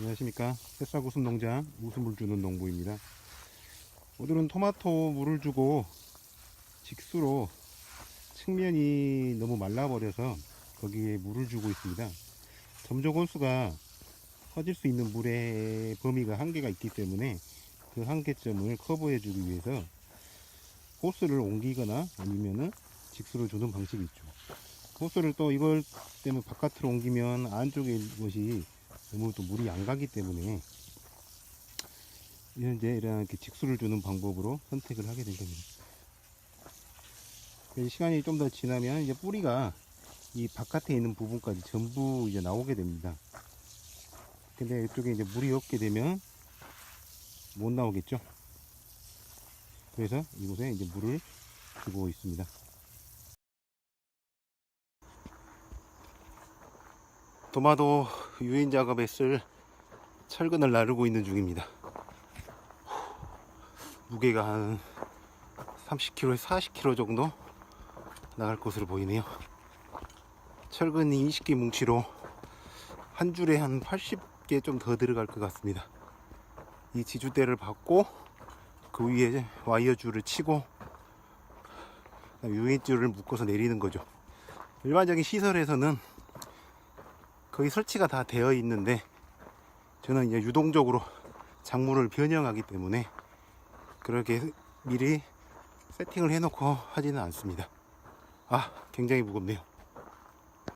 안녕하십니까. 새싹 웃음 농장 웃음을 주는 농부입니다. 오늘은 토마토 물을 주고 직수로 측면이 너무 말라버려서 거기에 물을 주고 있습니다. 점적 온수가 퍼질 수 있는 물의 범위가 한계가 있기 때문에 그 한계점을 커버해 주기 위해서 호스를 옮기거나 아니면은 직수로 주는 방식이 있죠. 호스를 또 이걸 때문에 바깥으로 옮기면 안쪽에 것이 너무 또 물이 안 가기 때문에 현재 이렇게 직수를 주는 방법으로 선택을 하게 된 겁니다. 시간이 좀 더 지나면 이제 뿌리가 이 바깥에 있는 부분까지 전부 이제 나오게 됩니다. 근데 이쪽에 이제 물이 없게 되면 못 나오겠죠. 그래서 이곳에 이제 물을 주고 있습니다. 도마도 유인 작업에 쓸 철근을 나르고 있는 중입니다. 무게가 한 30kg에 40kg 정도 나갈 것으로 보이네요. 철근이 20개 뭉치로 한 줄에 한 80개 좀 더 들어갈 것 같습니다. 이 지주대를 받고 그 위에 와이어 줄을 치고 유인 줄을 묶어서 내리는 거죠. 일반적인 시설에서는 거의 설치가 다 되어 있는데 저는 이제 유동적으로 작물을 변형하기 때문에 그렇게 미리 세팅을 해놓고 하지는 않습니다. 아, 굉장히 무겁네요.